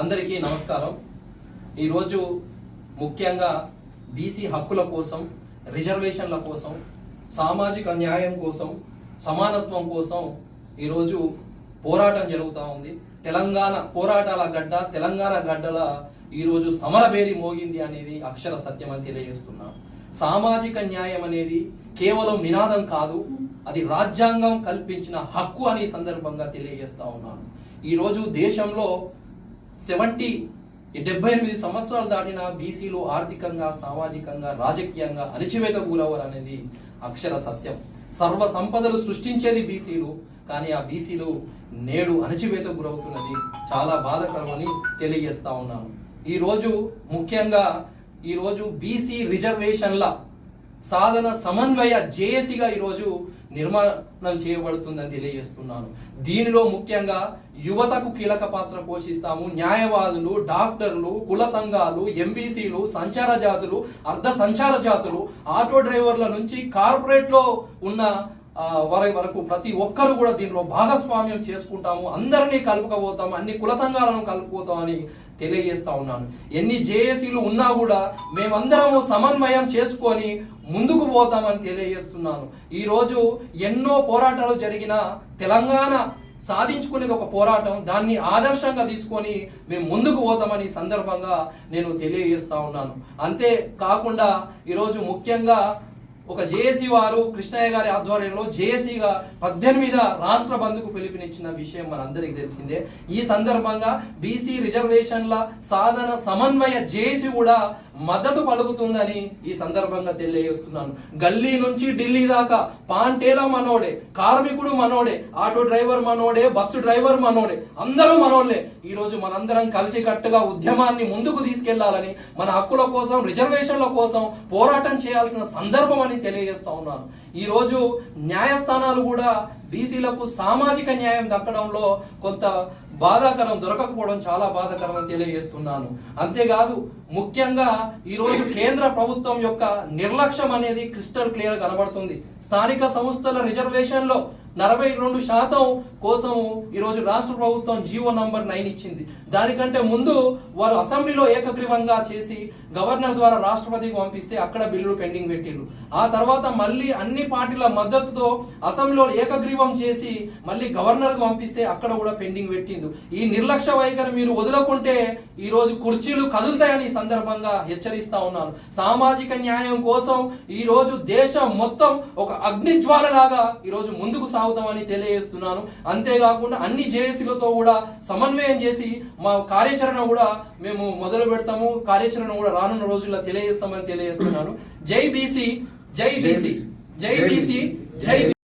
అందరికీ నమస్కారం. ఈరోజు ముఖ్యంగా బీసీ హక్కుల కోసం రిజర్వేషన్ల కోసం సామాజిక న్యాయం కోసం సమానత్వం కోసం ఈరోజు పోరాటం జరుగుతూ ఉంది. తెలంగాణ పోరాటాల గడ్డ తెలంగాణ గడ్డల ఈరోజు సమరవేరి మోగింది అనేది అక్షర సత్యం అని తెలియజేస్తున్నాను సామాజిక న్యాయం అనేది కేవలం నినాదం కాదు అది రాజ్యాంగం కల్పించిన హక్కు అనే సందర్భంగా తెలియజేస్తా ఉన్నాను. ఈరోజు దేశంలో సెవెంటీ డెబ్బై ఎనిమిది సంవత్సరాలు దాటిన బీసీలు ఆర్థికంగా సామాజికంగా రాజకీయంగా అణిచివేత గురవ్వాలనేది అనేది అక్షర సత్యం. సర్వ సంపదలు సృష్టించేది బీసీలు కానీ ఆ బీసీలు నేడు అణచివేత గురవుతున్నది చాలా బాధకరమని తెలియజేస్తా ఉన్నాను. ఈరోజు ముఖ్యంగా ఈరోజు బీసీ రిజర్వేషన్ల సాధన సమన్వయ జేఏసీగా ఈరోజు నిర్మాణం చేయబడుతుందని తెలియజేస్తున్నాను. దీనిలో ముఖ్యంగా యువతకు కీలక పాత్ర పోషిస్తాము. న్యాయవాదులు డాక్టర్లు కుల సంఘాలు ఎంబీసీలు సంచార జాతులు అర్ధ సంచార జాతులు ఆటో డ్రైవర్ల నుంచి కార్పొరేట్లో ఉన్న ఆ, వర వరకు ప్రతి ఒక్కరు కూడా దీంట్లో భాగస్వామ్యం చేసుకుంటాము. అందరినీ కలుపుకపోతాము. అన్ని కుల సంఘాలను కలుపుకోతామని తెలియజేస్తా ఉన్నాను. ఎన్ని జేఏసీలు ఉన్నా కూడా మేమందరము సమన్వయం చేసుకొని ముందుకు పోతామని తెలియజేస్తున్నాను. ఈరోజు ఎన్నో పోరాటాలు జరిగిన తెలంగాణ సాధించుకునేది ఒక పోరాటం. దాన్ని ఆదర్శంగా తీసుకొని మేము ముందుకు పోతామని సందర్భంగా నేను తెలియజేస్తా ఉన్నాను. అంతే కాకుండా ఈరోజు ముఖ్యంగా ఒక జేఏసీ వారు కృష్ణయ్య గారి ఆధ్వర్యంలో జేఏసీగా పద్దెనిమిద రాష్ట్ర బంధుకు పిలుపునిచ్చిన విషయం మనందరికీ తెలిసిందే. ఈ సందర్భంగా బీసీ రిజర్వేషన్ల సాధన సమన్వయ జేఏసీ కూడా మద్దతు పలుకుతుందని ఈ సందర్భంగా తెలియజేస్తున్నాను. గల్లీ నుంచి ఢిల్లీ దాకా పాంటేలా మనోడే కార్మికుడు మనోడే ఆటో డ్రైవర్ మనోడే బస్సు డ్రైవర్ మనోడే అందరూ మనోళ్ళే ఈరోజు మనందరం కలిసి కట్టుగా ఉద్యమాన్ని ముందుకు తీసుకెళ్ళాలని మన హక్కుల కోసం రిజర్వేషన్ల కోసం పోరాటం చేయాల్సిన సందర్భం అని తెలియజేస్తా ఉన్నాను. ఈరోజు న్యాయస్థానాలు కూడా బీసీలకు సామాజిక న్యాయం దక్కడంలో కొంత బాధాకరం దొరకకపోవడం చాలా బాధాకరం అని తెలియజేస్తున్నాను. అంతేకాదు ముఖ్యంగా ఈరోజు కేంద్ర ప్రభుత్వం యొక్క నిర్లక్ష్యం అనేది క్రిస్టల్ క్లియర్ కనబడుతుంది. స్థానిక సంస్థల రిజర్వేషన్లో నలభై రెండు శాతం కోసం ఈరోజు రాష్ట్ర ప్రభుత్వం జీవో నంబర్ నైన్ ఇచ్చింది. దానికంటే ముందు వారు అసెంబ్లీలో ఏకగ్రీవంగా చేసి గవర్నర్ ద్వారా రాష్ట్రపతికి పంపిస్తే అక్కడ బిల్లులు పెండింగ్ పెట్టిండ్రు ఆ తర్వాత మళ్ళీ అన్ని పార్టీల మద్దతుతో అసెంబ్లీలో ఏకగ్రీవం చేసి మళ్ళీ గవర్నర్కి పంపిస్తే అక్కడ కూడా పెండింగ్ పెట్టిండు ఈ నిర్లక్ష్య వైఖరి మీరు వదులకుంటే ఈ రోజు కుర్చీలు కదులుతాయని సందర్భంగా హెచ్చరిస్తా ఉన్నాను. సామాజిక న్యాయం కోసం ఈ రోజు దేశం మొత్తం ఒక అగ్నిజ్వాలలాగా ఈ రోజు ముందుకు అవుతామని తెలియజేస్తున్నాను. అంతేకాకుండా అన్ని జేఏసీలతో కూడా సమన్వయం చేసి మా కార్యాచరణ కూడా మేము మొదలు పెడతాము. కార్యాచరణ కూడా రానున్న రోజుల్లో తెలియజేస్తామని తెలియజేస్తున్నాను. జై బీసీ జై బీసీ జై బీసీ జై